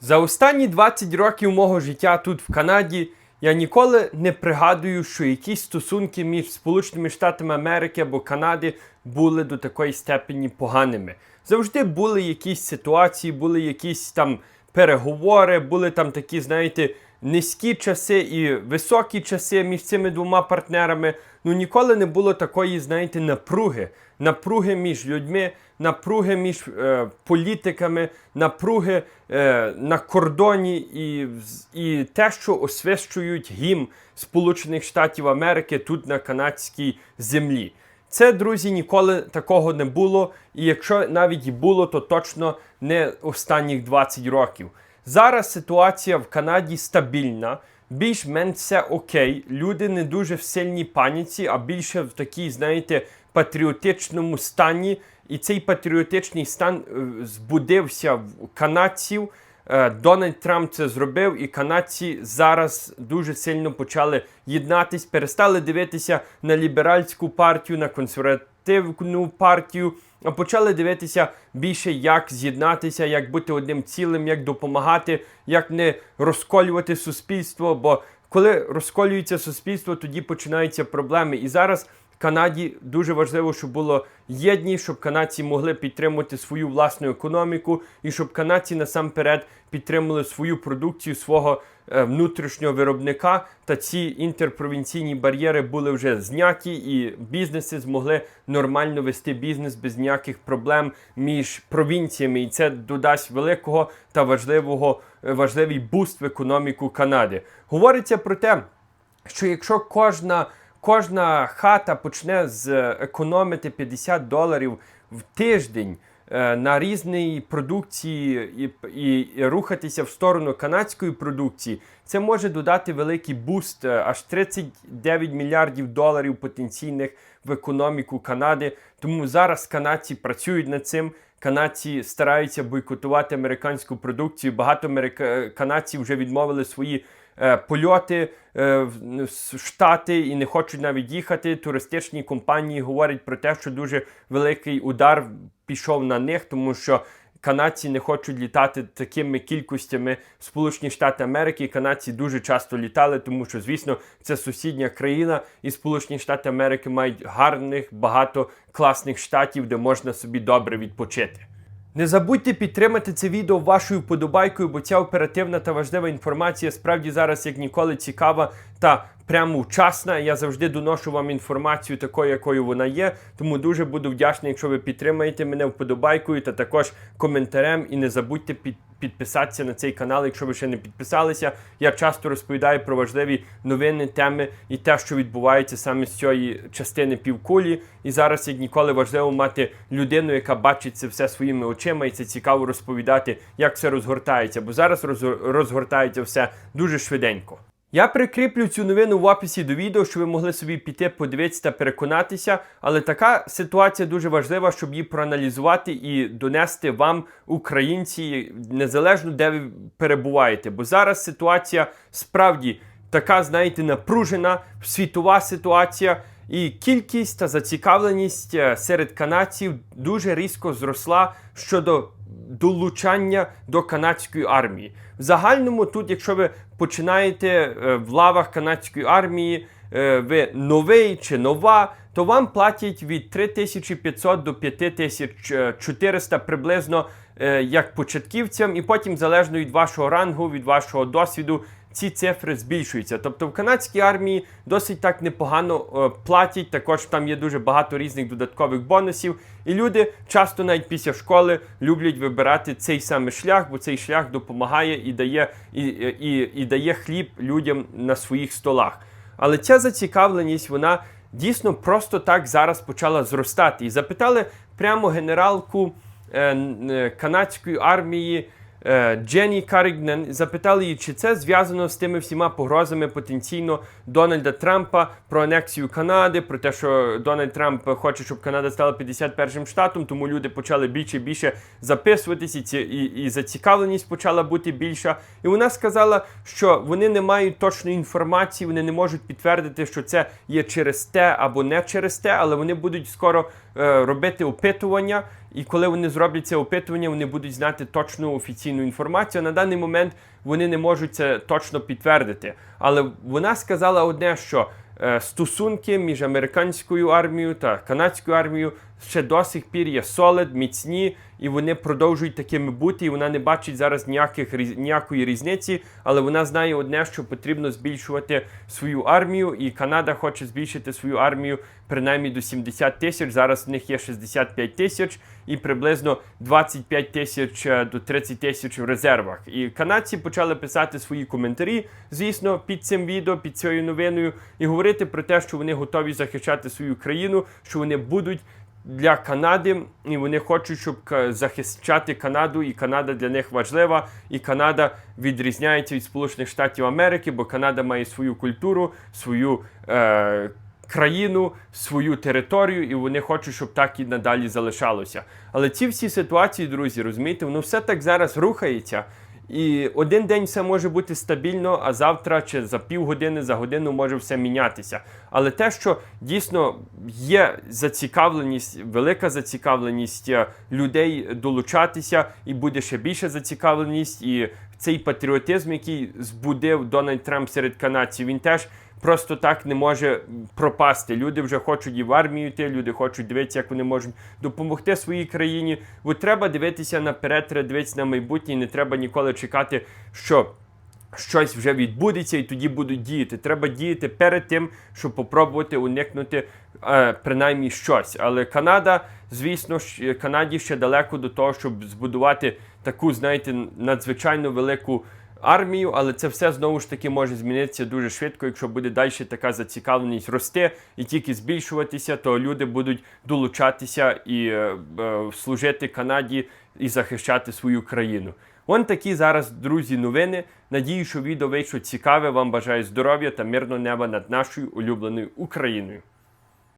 За останні 20 років мого життя тут в Канаді я ніколи не пригадую, що якісь стосунки між Сполученими Штатами Америки або Канади були до такої степені поганими. Завжди були якісь ситуації, були якісь там переговори, були там такі, знаєте, низькі часи і високі часи між цими двома партнерами. Ну ніколи не було такої, знаєте, напруги. Напруги між людьми, напруги між е, політиками, напруги е, на кордоні і, і те, що освищують гімн Сполучених Штатів Америки тут на канадській землі. Це, друзі, ніколи такого не було. І якщо навіть і було, то точно не останніх 20 років. Зараз ситуація в Канаді стабільна, більш-менш все окей. Люди не дуже в сильній паніці, а більше в такій, знаєте, патріотичному стані. І цей патріотичний стан е, збудився в канадців. Е, Дональд Трамп це зробив, і канадці зараз дуже сильно почали єднатись, перестали дивитися на ліберальську партію, на консервативну партію, а почали дивитися більше, як з'єднатися, як бути одним цілим, як допомагати, як не розколювати суспільство. Бо коли розколюється суспільство, тоді починаються проблеми. І зараз Канаді дуже важливо, щоб було єдність, щоб канадці могли підтримувати свою власну економіку, і щоб канадці насамперед підтримували свою продукцію свого внутрішнього виробника. Та ці інтерпровінційні бар'єри були вже зняті, і бізнеси змогли нормально вести бізнес без ніяких проблем між провінціями. І це додасть великого та важливого е, важливий буст в економіку Канади. Говориться про те, що якщо кожна, кожна хата почне з е, економити 50 доларів в тиждень е, на різні продукції і, і, і рухатися в сторону канадської продукції, це може додати великий буст, е, аж 39 мільярдів доларів потенційних в економіку Канади. Тому зараз канадці працюють над цим. Канадці стараються бойкотувати американську продукцію. Багато америка... канадців вже відмовили свої е, польоти е, в Штати і не хочуть навіть їхати. Туристичні компанії говорять про те, що дуже великий удар пішов на них, тому що. Канадці не хочуть літати такими кількостями в Сполучені Штати Америки. Канадці дуже часто літали, тому що, звісно, це сусідня країна, і Сполучені Штати Америки мають гарних, багато класних штатів, де можна собі добре відпочити. Не забудьте підтримати це відео вашою вподобайкою, бо ця оперативна та важлива інформація справді зараз як ніколи цікава та прямо вчасна. Я завжди доношу вам інформацію такою, якою вона є. Тому дуже буду вдячний, якщо ви підтримаєте мене вподобайкою та також коментарем. І не забудьте під, підписатися на цей канал, якщо ви ще не підписалися. Я часто розповідаю про важливі новини, теми і те, що відбувається саме з цієї частини півкулі. І зараз як ніколи важливо мати людину, яка бачить це все своїми очима, і це цікаво розповідати, як все розгортається. Бо зараз роз- розгортається все дуже швиденько. Я прикріплю цю новину в описі до відео, щоб ви могли собі піти, подивитися та переконатися. Але така ситуація дуже важлива, щоб її проаналізувати і донести вам, українці, незалежно де ви перебуваєте. Бо зараз ситуація справді така, знаєте, напружена, світова ситуація. І кількість та зацікавленість е, серед канадців дуже різко зросла щодо долучання до канадської армії. В загальному, тут, якщо ви починаєте е, в лавах канадської армії, е, ви новий чи нова, то вам платять від 3500 до 5400 приблизно е, як початківцям, і потім, залежно від вашого рангу, від вашого досвіду, ці цифри збільшуються. Тобто в канадській армії досить так непогано е, платять. Також там є дуже багато різних додаткових бонусів. І люди часто навіть після школи люблять вибирати цей самий шлях, бо цей шлях допомагає і дає, і, і, і дає хліб людям на своїх столах. Але ця зацікавленість, вона дійсно просто так зараз почала зростати. І запитали прямо генералку е, е, канадської армії Дженні Карігнен, запитали її, чи це зв'язано з тими всіма погрозами потенційно Дональда Трампа про анексію Канади, про те, що Дональд Трамп хоче, щоб Канада стала 51 штатом, тому люди почали більше і більше записуватись, і, ці, і, і зацікавленість почала бути більша. І вона сказала, що вони не мають точної інформації, вони не можуть підтвердити, що це є через те або не через те, але вони будуть скоро е, робити опитування. І коли вони зроблять це опитування, вони будуть знати точну офіційну інформацію. На даний момент вони не можуть це точно підтвердити. Але вона сказала одне, що е, стосунки між американською армією та канадською армією ще до сих пір є солид, міцні, і вони продовжують такими бути. І вона не бачить зараз ніяких ніякої різниці, але вона знає одне, що потрібно збільшувати свою армію, і Канада хоче збільшити свою армію принаймні до 70 тисяч. Зараз в них є 65 тисяч і приблизно 25 тисяч е, до 30 тисяч в резервах. І канадці почали писати свої коментарі, звісно, під цим відео, під цією новиною, і говорити про те, що вони готові захищати свою країну, що вони будуть. Для Канади, і вони хочуть, щоб захищати Канаду, і Канада для них важлива. І Канада відрізняється від Сполучених Штатів Америки, бо Канада має свою культуру, свою е, країну, свою територію, і вони хочуть, щоб так і надалі залишалося. Але ці всі ситуації, друзі, розумієте, воно все так зараз рухається. І один день все може бути стабільно, а завтра чи за півгодини, за годину може все мінятися. Але те, що дійсно є зацікавленість, велика зацікавленість е, людей долучатися, і буде ще більше зацікавленість, і цей патріотизм, який збудив Дональд Трамп серед канадців, він теж просто так не може пропасти. Люди вже хочуть і в армію йти, люди хочуть дивитися, як вони можуть допомогти своїй країні. Бо треба дивитися наперед, треба дивитися на майбутнє, і не треба ніколи чекати, що. Щось вже відбудеться і тоді будуть діяти. Треба діяти перед тим, щоб попробувати уникнути е, принаймні щось. Але Канада, звісно ж, Канаді ще далеко до того, щоб збудувати таку, знаєте, надзвичайно велику армію, але це все знову ж таки може змінитися дуже швидко, якщо буде далі така зацікавленість рости і тільки збільшуватися, то люди будуть долучатися і е, е, служити Канаді і захищати свою країну. Вон такі зараз, друзі, новини. Надію, що відео вийшло цікаве. Вам бажаю здоров'я та мирного неба над нашою улюбленою Україною.